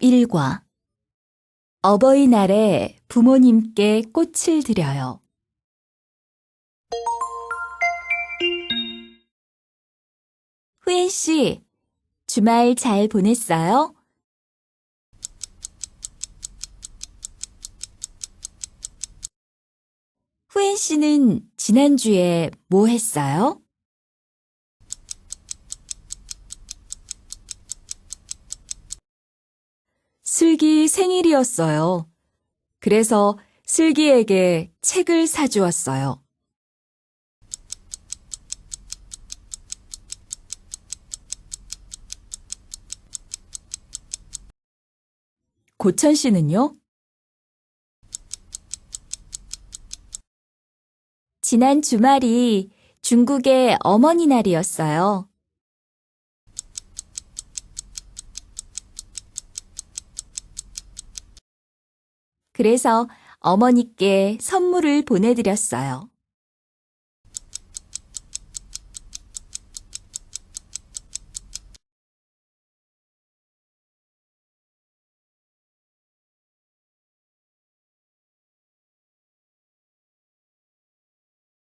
11과 어버이날에 부모님께 꽃을 드려요. 후엔 씨, 주말 잘 보냈어요? 후엔 씨는 지난주에 뭐 했어요? 슬기 생일이었어요. 그래서 슬기에게 책을 사주었어요. 고천 씨는요? 지난 주말이 중국의 어머니 날이었어요. 그래서 어머니께 선물을 보내드렸어요.